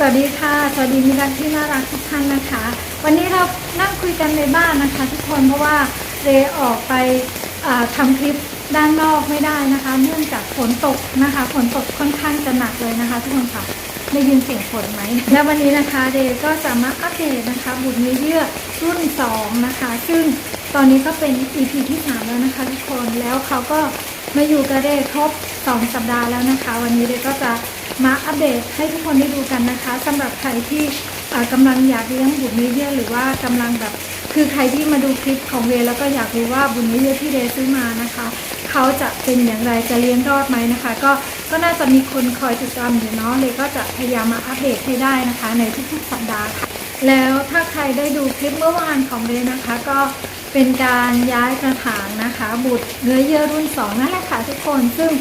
สวัสดีค่ะ สวัสดีมิตรที่น่ารักทุกท่านนะคะ วันนี้เรานั่งคุยกันในบ้านนะคะทุกคนเพราะว่าเรออกไปอ่าทำคลิปด้านนอกไม่ได้นะคะ เนื่องจากฝนตกนะคะฝนตกค่อนข้างจะหนักเลยนะคะ ทุกคนค่ะได้ยินเสียงฝนไหม และวันนี้นะคะเรก็จะมาอัปเดตนะคะ บุตรเนื้อเยื่อรุ่น 2 นะคะ ซึ่งตอนนี้ก็เป็น EP ที่ 3 แล้วนะคะทุกคนแล้วเขาก็มาอยู่กับเรครบ 2 สัปดาห์แล้วนะคะ วันนี้เรก็จะ มาอัปเดตให้ทุกคนได้ดูกันนะคะสำหรับใครที่อ่ากำลังอยากเลี้ยงบุตรเนื้เย่หรือว่ากำลังแบบคือใครที่มาดูคลิปของเรแล้วก็อยากรู้ว่าบุตรเนื้เย่ที่เรซื้อมานะคะเขาจะเป็นอย่างไรจะเลี้ยงรอดไหมนะคะ ก็ก็น่าจะมีคนคอยติดตามอยู่เนาะเรก็จะพยายามมาอัปเดตให้ได้นะคะ ในทุกๆสัปดาห์ค่ะแล้วถ้าใครได้ดูคลิปเมื่อวานของเรนะคะ ก็เป็นการย้ายกระถางนะคะ บุตรเนื้อเยื่อรุ่นสองนั่นแหละค่ะทุกคนซึ่ง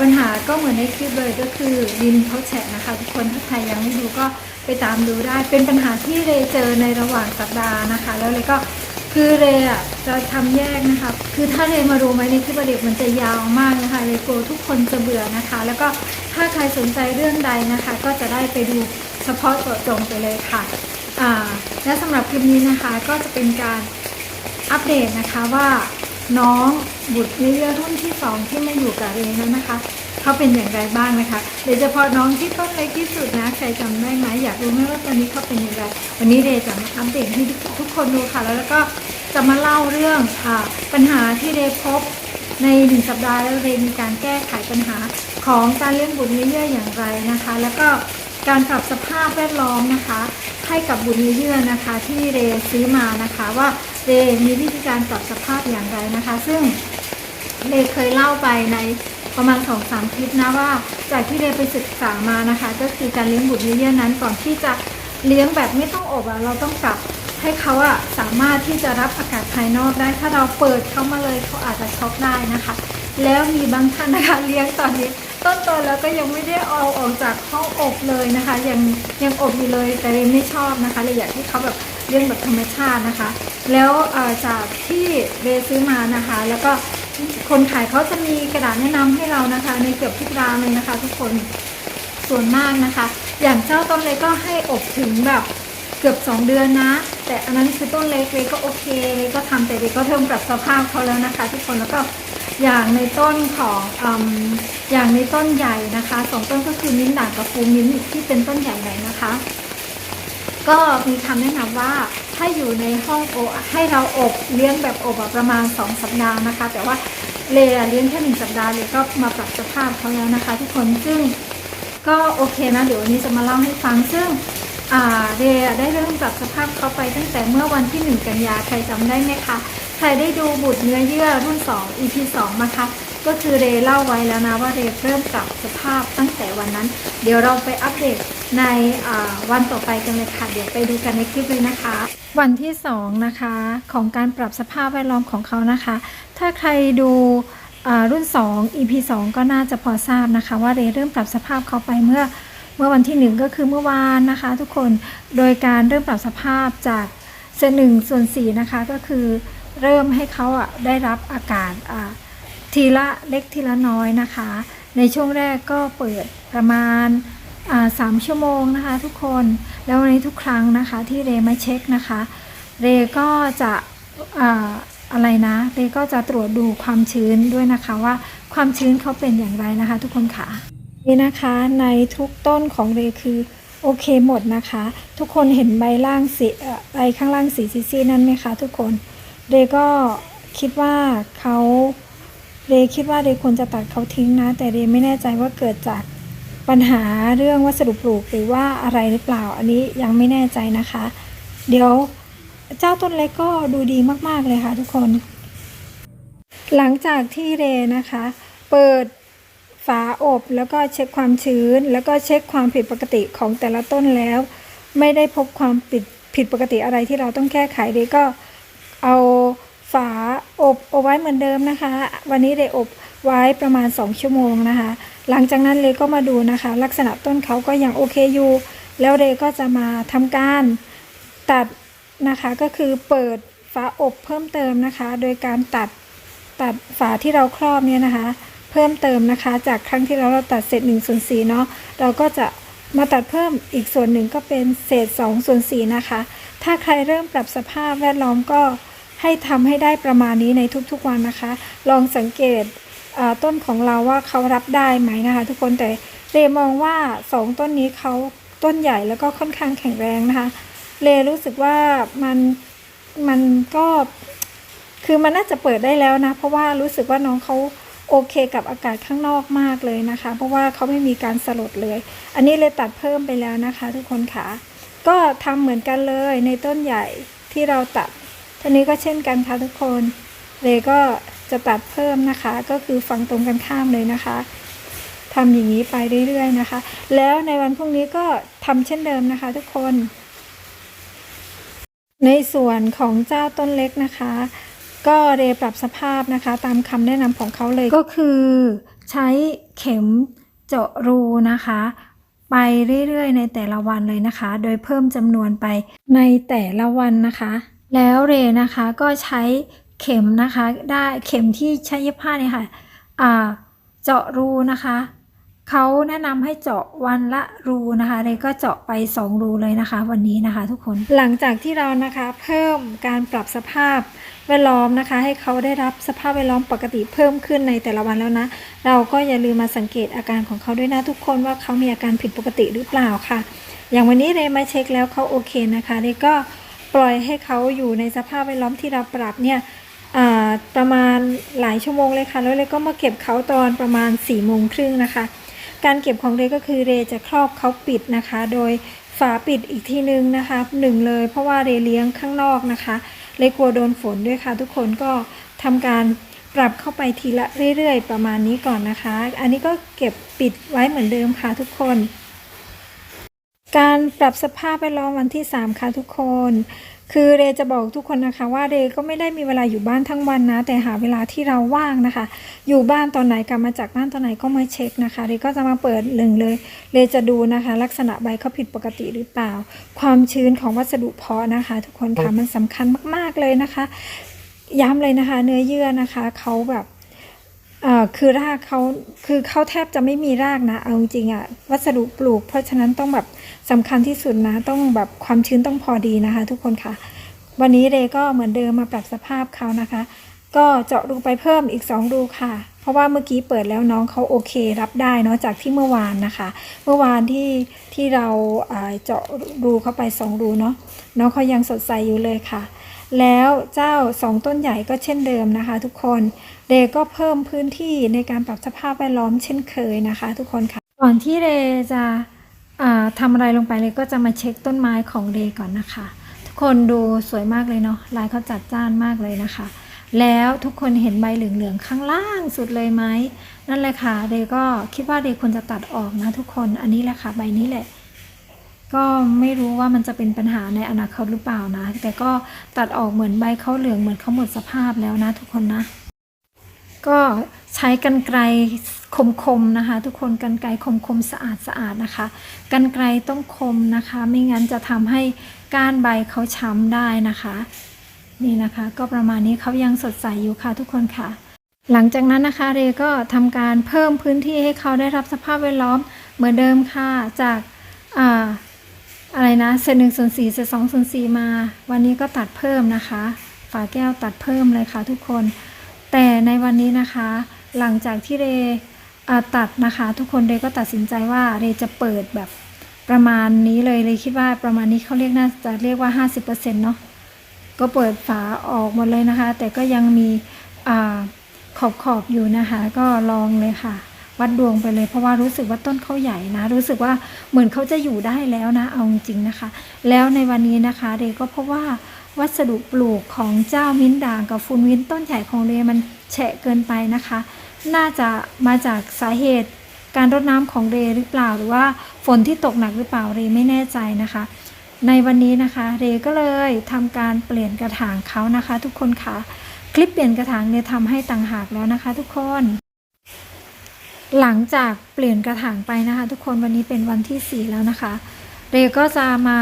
ปัญหาก็เหมือนในคลิปเลยก็คือดินเขาแฉะนะคะ ทุกคนถ้าใครยังไม่ดูก็ไปตามดูได้ เป็นปัญหาที่เรเจอในระหว่างสัปดาห์นะคะ แล้วเรก็คือเรอะจะทำแยกนะคะ คือถ้าเรมาดูไหมในคลิปเด็กมันจะยาวมากนะคะเรกลัวทุกคนจะเบื่อนะคะ แล้วก็ถ้าใครสนใจเรื่องใดนะคะ ก็จะได้ไปดูเฉพาะเจาะจงไปเลยค่ะและสำหรับคลิปนี้นะคะก็จะเป็นการอัปเดตนะคะว่า น้องบุตรเยื่อรุ่นที่สองที่มาอยู่กับเรแล้วนะคะเขาเป็นอย่างไรบ้างนะคะโดยเฉพาะน้องที่ต้นเล็กที่สุดนะใครจำได้ไหมอยากรู้ไหมว่าตอนนี้เขาเป็นอย่างไร วันนี้เรจะมาอัปเดตให้ทุกคนดูค่ะแล้วแล้วก็จะมาเล่าเรื่องอปัญหาที่เรพบในหนึ่งสัปดาห์แล้วเรมีการแก้ไขปัญหาของการเลี้ยงบุตรเยื่ออย่างไรนะคะ แล้วก็การปรับสภาพแวดล้อมนะคะ ให้กับบุตรเยื่อนะคะ ที่เรซื้อมานะคะว่า เรมีวิธีการปรับสภาพอย่างไรนะคะ ซึ่งเรเคยเล่าไปในประมาณสองสามคลิปนะว่า จากที่เรไปศึกษามานะคะ ก็คือการเลี้ยงบุตรเยื่อนั้นก่อนที่จะเลี้ยงแบบไม่ต้องอบอะเราต้องปรับให้เขาอะสามารถที่จะรับอากาศภายนอกได้ ถ้าเราเปิดเขามาเลยเขาอาจจะช็อกได้นะคะ แล้วมีบางท่านนะคะเลี้ยงตอนนี้ต้นโตแล้วก็ยังไม่ได้เอาออกจากห้องอบเลยนะคะ ยังยังอบอยู่เลยแต่เรไม่ชอบนะคะเลยอยากให้เขาแบบ เลี้ยงแบบธรรมชาตินะคะ แล้วจากที่เรซื้อมานะคะ แล้วก็คนขายเขาจะมีกระดาษแนะนำให้เรานะคะ ในเกือบทุกร้านเลยนะคะ ทุกคนส่วนมากนะคะ อย่างเจ้าต้นเล็กก็ให้อบถึงแบบเกือบ 2 เดือนนะ แต่อันนั้นคือต้นเล็กเลยก็โอเคเลยก็ทำแต่เด็กก็เริ่มปรับสภาพเขาแล้วนะคะ ทุกคนแล้วก็อย่างในต้นของออย่างในต้นใหญ่นะคะสองต้นก็คือมิ้นด่างกับฟูมิ้นท์ที่เป็นต้นใหญ่ๆนะคะ ก็มีคำแนะนำว่าให้อยู่ในห้องอบให้เราอบเลี้ยงแบบอบประมาณ 2 สัปดาห์นะคะ แต่ว่าเลอะเลี้ยงแค่หนึ่งสัปดาห์เลยก็มาปรับสภาพเขาแล้วนะคะ ทุกคนซึ่งก็โอเคนะเดี๋ยววันนี้จะมาเล่าให้ฟังซึ่งอ่าเดย์ได้เริ่มปรับสภาพเขาไปตั้งแต่เมื่อวันที่ 1 กันยาใครจำได้ไหมคะ ใครได้ดูบุตรเนื้อเยื่อรุ่น 2 EP 2มาคะ ก็คือเรเล่าไว้แล้วนะว่าเรเริ่มปรับสภาพตั้งแต่วันนั้น เดี๋ยวเราไปอัปเดตในวันต่อไปกันเลยค่ะ เดี๋ยวไปดูกันในคลิปเลยนะคะ วันที่2นะคะของการปรับสภาพแวดล้อมของเขานะคะ ถ้าใครดูรุ่น 2 EP 2 ก็น่าจะพอทราบนะคะ ว่าเรเริ่มปรับสภาพเขาไปเมื่อเมื่อวันที่ 1 ก็คือเมื่อวานนะคะ ทุกคนโดยการเริ่มปรับสภาพจากเศษหนึ่งส่วนสี่นะคะก็คือเริ่มให้เขาอะได้รับอากาศอ่า ทีละเล็กทีละน้อยนะคะ ในช่วงแรกก็เปิดประมาณสามชั่วโมงนะคะทุกคนแล้วในทุกครั้งนะคะที่เรมาเช็คนะคะ เรก็จะอ่าอะไรนะเรก็จะตรวจดูความชื้นด้วยนะคะว่าความชื้นเขาเป็นอย่างไรนะคะ ทุกคนค่ะนี่นะคะในทุกต้นของเรคือโอเคหมดนะคะ ทุกคนเห็นใบล่างสีใบข้างล่างสีซีๆนั่นไหมคะ ทุกคนเรก็คิดว่าเขา เรคิดว่าเรควรจะตัดเขาทิ้งนะ แต่เรไม่แน่ใจว่าเกิดจากปัญหาเรื่องวัสดุปลูกหรือว่าอะไรหรือเปล่า อันนี้ยังไม่แน่ใจนะคะ เดี๋ยวเจ้าต้นเล็กก็ดูดีมากๆเลยค่ะทุกคน หลังจากที่เรนะคะ เปิดฝาอบแล้วก็เช็คความชื้น แล้วก็เช็คความผิดปกติของแต่ละต้นแล้ว ไม่ได้พบความผิดผิดปกติอะไรที่เราต้องแก้ไขเรก็ อบเอาไว้เหมือนเดิมนะคะ วันนี้เรอบไว้ประมาณ 2 ชั่วโมงนะคะ หลังจากนั้นเรก็มาดูนะคะ ลักษณะต้นเขาก็ยังโอเคอยู่ แล้วเรก็จะมาทำการตัดนะคะก็คือเปิดฝาอบเพิ่มเติมนะคะ โดยการตัดตัดฝาที่เราครอบเนี่ยนะคะ เพิ่มเติมนะคะ จากครั้งที่แล้วเราตัดเสร็จ1ส่วน4เนาะเราก็จะมาตัดเพิ่มอีกส่วนหนึ่งก็เป็นเศษ2ส่วน4นะคะ ถ้าใครเริ่มปรับสภาพแวดล้อมก็ ให้ทำให้ได้ประมาณนี้ในทุกๆวันนะคะ ลองสังเกตต้นของเราว่าเขารับได้ไหมนะคะ ทุกคนแต่เรมองว่า 2 ต้นนี้เขาต้นใหญ่แล้วก็ค่อนข้างแข็งแรงนะคะ เลรู้สึกว่ามันมันก็คือมันน่าจะเปิดได้แล้วนะ เพราะว่ารู้สึกว่าน้องเขาโอเคกับอากาศข้างนอกมากเลยนะคะ เพราะว่าเขาไม่มีการสลดเลย อันนี้เลยตัดเพิ่มไปแล้วนะคะ ทุกคนค่ะ ก็ทำเหมือนกันเลยในต้นใหญ่ที่เราตัด ทีนี้ก็เช่นกันค่ะทุกคนเลก็จะตัดเพิ่มนะคะ ก็คือฝั่งตรงกันข้ามเลยนะคะทำอย่างนี้ไปเรื่อยๆนะคะ แล้วในวันพรุ่งนี้ก็ทำเช่นเดิมนะคะ ทุกคน ในส่วนของเจ้าต้นเล็กนะคะ ก็เรปรับสภาพนะคะ ตามคำแนะนำของเขาเลยก็คือใช้เข็มเจาะรูนะคะ ไปเรื่อยๆ ในแต่ละวันเลยนะคะ โดยเพิ่มจำนวนไปในแต่ละวันนะคะ แล้วเรนะคะก็ใช้เข็มนะคะได้เข็มที่ใช้เย็บผ้าเนี่ยค่ะเจาะรูนะคะเขาแนะนำให้เจาะวันละรูนะคะเรก็เจาะไป 2 รูเลยนะคะ วันนี้นะคะ ทุกคนหลังจากที่เรานะคะเพิ่มการปรับสภาพแวดล้อมนะคะ ให้เขาได้รับสภาพแวดล้อมปกติเพิ่มขึ้นในแต่ละวันแล้วนะ เราก็อย่าลืมมาสังเกตอาการของเขาด้วยนะทุกคนว่าเขามีอาการผิดปกติหรือเปล่าค่ะ อย่างวันนี้เรมาเช็คแล้วเขาโอเคนะคะเรก็ ปล่อยให้เขาอยู่ในสภาพแวดล้อมที่เราปรับเนี่ยประมาณหลายชั่วโมงเลยค่ะ แล้วเรก็มาเก็บเขาตอนประมาณ4ี่โมงครึ่งนะคะ การเก็บของเรก็คือเรจะครอบเขาปิดนะคะ โดยฝาปิดอีกทีนึงนะคะหนึ่งเลยเพราะว่าเรเลี้ยงข้างนอกนะคะเรกลัวโดนฝนด้วยค่ะ ทุกคนก็ทำการปรับเข้าไปทีละเรื่อยๆ ประมาณนี้ก่อนนะคะ อันนี้ก็เก็บปิดไว้เหมือนเดิมค่ะทุกคน การปรับสภาพแวดล้อมวันที่ 3 ค่ะทุกคน คือเรจะบอกทุกคนนะคะ ว่าเรก็ไม่ได้มีเวลาอยู่บ้านทั้งวันนะ แต่หาเวลาที่เราว่างนะคะ อยู่บ้านตอนไหนกลับมาจากบ้านตอนไหนก็มาเช็คนะคะ เรก็จะมาเปิดหนึ่งเลย เรจะดูนะคะ ลักษณะใบเขาผิดปกติหรือเปล่า ความชื้นของวัสดุเพาะนะคะ ทุกคนค่ะมันสำคัญมากๆเลยนะคะ ย้ำเลยนะคะ เนื้อเยื่อนะคะเขาแบบ เอ่อคือรากเขาคือเขาแทบจะไม่มีรากนะ เอาจริงอะวัสดุปลูก เพราะฉะนั้นต้องแบบสำคัญที่สุดนะ ต้องแบบความชื้นต้องพอดีนะคะ ทุกคนค่ะ วันนี้เรก็เหมือนเดิมมาปรับสภาพเขานะคะ ก็เจาะรูไปเพิ่มอีก 2 รูค่ะ เพราะว่าเมื่อกี้เปิดแล้วน้องเขาโอเครับได้เนาะจากที่เมื่อวานนะคะ เมื่อวานที่ที่เราอ่าเจาะรูเข้าไป 2 รูเนาะน้องเขายังสดใสอยู่เลยค่ะ แล้วเจ้าสองต้นใหญ่ก็เช่นเดิมนะคะ ทุกคนเรก็เพิ่มพื้นที่ในการปรับสภาพแวดล้อมเช่นเคยนะคะ ทุกคนค่ะก่อนที่เรจะอ่าทำอะไรลงไปเลยก็จะมาเช็คต้นไม้ของเรก่อนนะคะ ทุกคนดูสวยมากเลยเนาะลายเขาจัดจ้านมากเลยนะคะ แล้วทุกคนเห็นใบเหลืองๆข้างล่างสุดเลยไหมนั่นแหละค่ะเรก็คิดว่าเรควรจะตัดออกนะทุกคนอันนี้แหละค่ะใบนี้แหละ ก็ไม่รู้ว่ามันจะเป็นปัญหาในอนาคตหรือเปล่านะ แต่ก็ตัดออกเหมือนใบเขาเหลืองเหมือนเขาหมดสภาพแล้วนะทุกคนนะ ก็ใช้กันไกรคมๆนะคะ ทุกคนกันไกรคมๆสะอาดสะอาดนะคะกันไกรต้องคมนะคะ ไม่งั้นจะทำให้ก้านใบเขาช้ำได้นะคะ นี่นะคะ ก็ประมาณนี้เขายังสดใสอยู่ค่ะทุกคนค่ะ หลังจากนั้นนะคะเรก็ทำการเพิ่มพื้นที่ให้เขาได้รับสภาพแวดล้อมเหมือนเดิมค่ะจากอ่า อะไรนะเศษหนึ่งส่วนสี่เศษสองส่วนสี่มา วันนี้ก็ตัดเพิ่มนะคะ ฝาแก้วตัดเพิ่มเลยค่ะทุกคน แต่ในวันนี้นะคะ หลังจากที่เรตัดนะคะ ทุกคนเรก็ตัดสินใจว่าเรจะเปิดแบบประมาณนี้เลยเลยคิดว่าประมาณนี้เขาเรียกน่าจะเรียกว่า 50%เนาะก็เปิดฝาออกหมดเลยนะคะ แต่ก็ยังมีอขอบขอบๆอยู่นะคะ ก็ลองเลยค่ะ วัดดวงไปเลย เพราะว่ารู้สึกว่าต้นเขาใหญ่นะ รู้สึกว่าเหมือนเขาจะอยู่ได้แล้วนะ เอาจริงๆนะคะ แล้วในวันนี้นะคะเรก็พบว่าวัสดุปลูกของเจ้ามิ้นด่างกับฟูนวินต้นใหญ่ของเรมันแฉะเกินไปนะคะ น่าจะมาจากสาเหตุการรดน้ำของเรหรือเปล่า หรือว่าฝนที่ตกหนักหรือเปล่าเรไม่แน่ใจนะคะ ในวันนี้นะคะเรก็เลยทำการเปลี่ยนกระถางเขานะคะ ทุกคนค่ะ คลิปเปลี่ยนกระถางเนี่ยทำให้ต่างหากแล้วนะคะ ทุกคน หลังจากเปลี่ยนกระถางไปนะคะ ทุกคนวันนี้เป็นวันที่ 4 แล้วนะคะ เรก็จะมา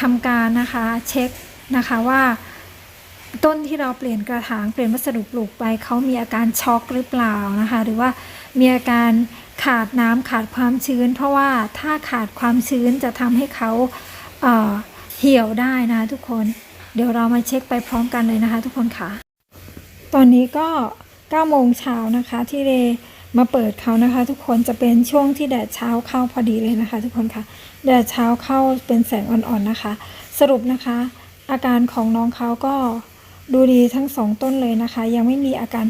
ทำการนะคะเช็คนะคะว่าต้นที่เราเปลี่ยนกระถางเปลี่ยนวัสดุปลูกไปเขามีอาการช็อกหรือเปล่านะคะ หรือว่ามีอาการขาดน้ำขาดความชื้น เพราะว่าถ้าขาดความชื้นจะทำให้เขาเเหี่ยวได้นะะทุกคนเดี๋ยวเรามาเช็คไปพร้อมกันเลยนะคะ ทุกคนค่ะ ตอนนี้ก็9โมงเช้านะคะที่เร มาเปิดเขานะคะ ทุกคนจะเป็นช่วงที่แดดเช้าเข้าพอดีเลยนะคะ ทุกคนค่ะแดดเช้าเข้าเป็นแสงอ่อนๆนะคะ สรุปนะคะ อาการของน้องเขาก็ดูดีทั้งสองต้นเลยนะคะ ยังไม่มีอาการ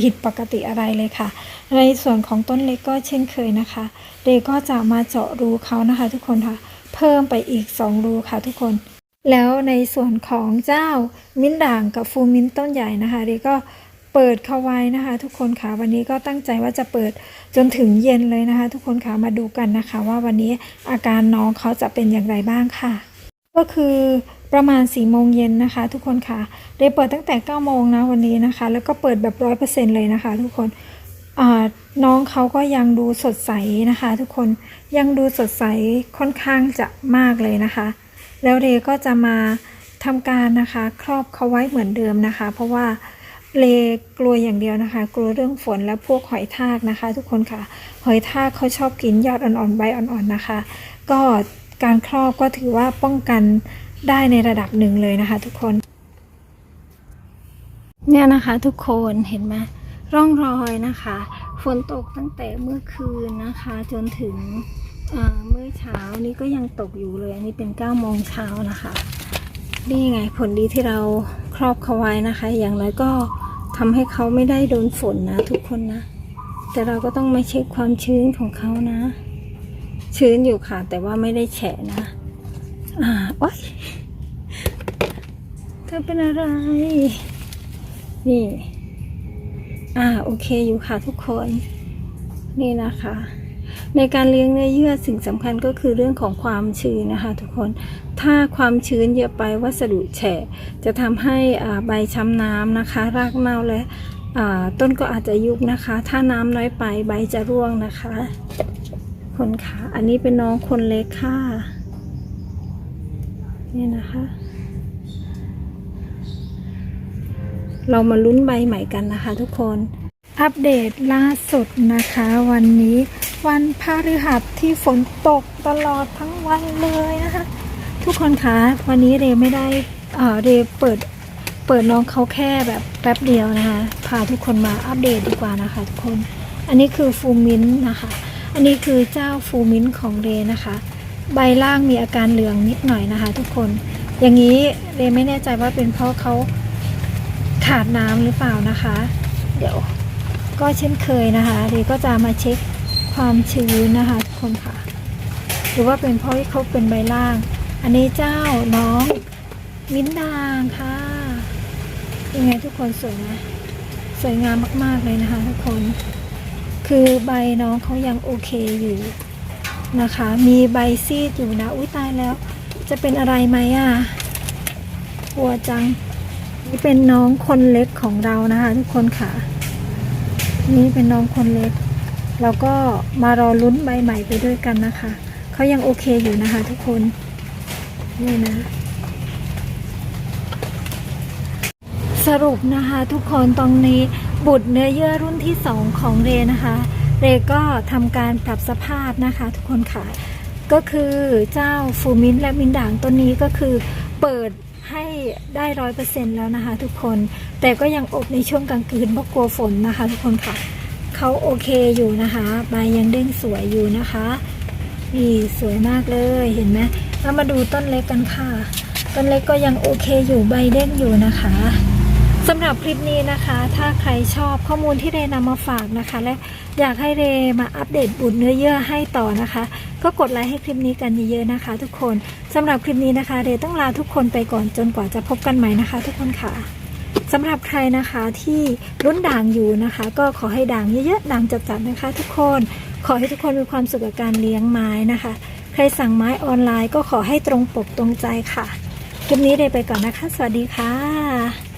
ผิดปกติอะไรเลยค่ะ ในส่วนของต้นเล็กก็เช่นเคยนะคะเดย์ก็จะมาเจาะรูเขานะคะ ทุกคนค่ะ เพิ่มไปอีก 2 รูค่ะทุกคน แล้วในส่วนของเจ้ามิ้นด่างกับฟูมิ้นต้นใหญ่นะคะเดย์ก็ เปิดเข้าไว้นะคะ ทุกคนค่ะวันนี้ก็ตั้งใจว่าจะเปิดจนถึงเย็นเลยนะคะ ทุกคนค่ะมาดูกันนะคะ ว่าวันนี้อาการน้องเขาจะเป็นอย่างไรบ้างค่ะ ก็คือประมาณ4ี่โมงเย็นนะคะ ทุกคนค่ะเดย์เปิดตั้งแต่9ก้าโมงนะวันนี้นะคะ แล้วก็เปิดแบบร้อยเปอร์เซ็นเลยนะคะ ทุกคนน้องเขาก็ยังดูสดใสนะคะ ทุกคนยังดูสดใสค่อนข้างจะมากเลยนะคะ แล้วเรก็จะมาทำการนะคะ ครอบเขาไว้เหมือนเดิมนะคะ เพราะว่า เลกลัวอย่างเดียวนะคะ กลัวเรื่องฝนและพวกหอยทากนะคะ ทุกคนค่ะ หอยทากเขาชอบกินยอดอ่อนๆใบอ่อนๆนะคะ ก็การครอบก็ถือว่าป้องกันได้ในระดับหนึ่งเลยนะคะ ทุกคน เนี่ยนะคะทุกคนเห็นไหมร่องรอยนะคะ ฝนตกตั้งแต่เมื่อคืนนะคะ จนถึงเอ่อเมื่อเช้านี้ก็ยังตกอยู่เลย อันนี้เป็น9ก้าโมงเช้านะคะ นี่ไงผลดีที่เราครอบเขาไว้นะคะ อย่างไรก็ ทำให้เขาไม่ได้โดนฝนนะทุกคนนะ แต่เราก็ต้องมาเช็คความชื้นของเขานะ ชื้นอยู่ค่ะ แต่ว่าไม่ได้แฉะนะ อ่าโอ๊ยเธอเป็นอะไร นี่ อ่าโอเคอยู่ค่ะทุกคน นี่นะคะในการเลี้ยงเนื้อเยื่อสิ่งสำคัญก็คือเรื่องของความชื้นนะคะ ทุกคน ถ้าความชื้นเยอะไปวัสดุแฉะจะทำให้ใบช้ำน้ำนะคะ รากเน่าและต้นก็อาจจะยุบนะคะ ถ้าน้ำน้อยไปใบจะร่วงนะคะ คนขาอันนี้เป็นน้องคนเล็กค่ะนี่นะคะ เรามาลุ้นใบใหม่กันนะคะทุกคนอัปเดตล่าสุดนะคะ วันนี้วันพฤหัสที่ฝนตกตลอดทั้งวันเลยนะคะ ทุกคนคะวันนี้เรไม่ได้เออเรเปิดเปิดน้องเขาแค่แบบแป๊บเดียวนะคะพาทุกคนมาอัปเดตดีกว่านะคะ ทุกคน อันนี้คือฟูมินนะคะ อันนี้คือเจ้าฟูมินของเรนะคะ ใบล่างมีอาการเหลืองนิดหน่อยนะคะ ทุกคน อย่างนี้เรไม่แน่ใจว่าเป็นเพราะเขาขาดน้ำหรือเปล่านะคะ เดี๋ยวก็เช่นเคยนะคะเรก็จะมาเช็คความชื้นนะคะ ทุกคนค่ะ หรือว่าเป็นเพราะที่เขาเป็นใบล่าง อันนี้เจ้าน้องมิ้นดางค่ะยังไงทุกคนสวยไหมสวยงามมาก ๆ เลยนะคะ ทุกคน คือใบน้องเขายังโอเคอยู่นะคะ มีใบซีดอยู่นะอุ้ยตายแล้ว จะเป็นอะไรไหมอะกลัวจัง นี่เป็นน้องคนเล็กของเรานะคะ ทุกคนค่ะ นี่เป็นน้องคนเล็ก เราก็มารอลุ้นใบใหม่ไปด้วยกันนะคะ เขายังโอเคอยู่นะคะ ทุกคน นี่นะ สรุปนะคะทุกคนตรงนี้บุตรเนื้อเยื่อรุ่นที่สองของเรนะคะ เรก็ทำการปรับสภาพนะคะ ทุกคนค่ะ ก็คือเจ้าฟูมินและมินด่างต้นนี้ก็คือเปิดให้ได้ร้อยเปอร์เซ็นแล้วนะคะ ทุกคนแต่ก็ยังอบในช่วงกลางคืนเพราะกลัวฝนนะคะ ทุกคนค่ะเขาโอเคอยู่นะคะใบยังเด้งสวยอยู่นะคะนี่สวยมากเลยเห็นไหม แล้วมาดูต้นเล็กกันค่ะ ต้นเล็กก็ยังโอเคอยู่ใบเด้งอยู่นะคะสำหรับคลิปนี้นะคะ ถ้าใครชอบข้อมูลที่เรนำมาฝากนะคะ และอยากให้เรมาอัปเดตบุตรเนื้อเยื่อให้ต่อนะคะ ก็กดไลค์ให้คลิปนี้กันเยอะๆนะคะ ทุกคนสำหรับคลิปนี้นะคะ เรต้องลาทุกคนไปก่อนจนกว่าจะพบกันใหม่นะคะ ทุกคนค่ะสำหรับใครนะคะที่รุ่นด่างอยู่นะคะ ก็ขอให้ด่างเยอะๆด่างจัดๆนะคะ ทุกคนขอให้ทุกคนมีความสุขกับการเลี้ยงไม้นะคะ ใครสั่งไม้ออนไลน์ก็ขอให้ตรงปกตรงใจค่ะ คลิปนี้เดยไปก่อนนะคะ สวัสดีค่ะ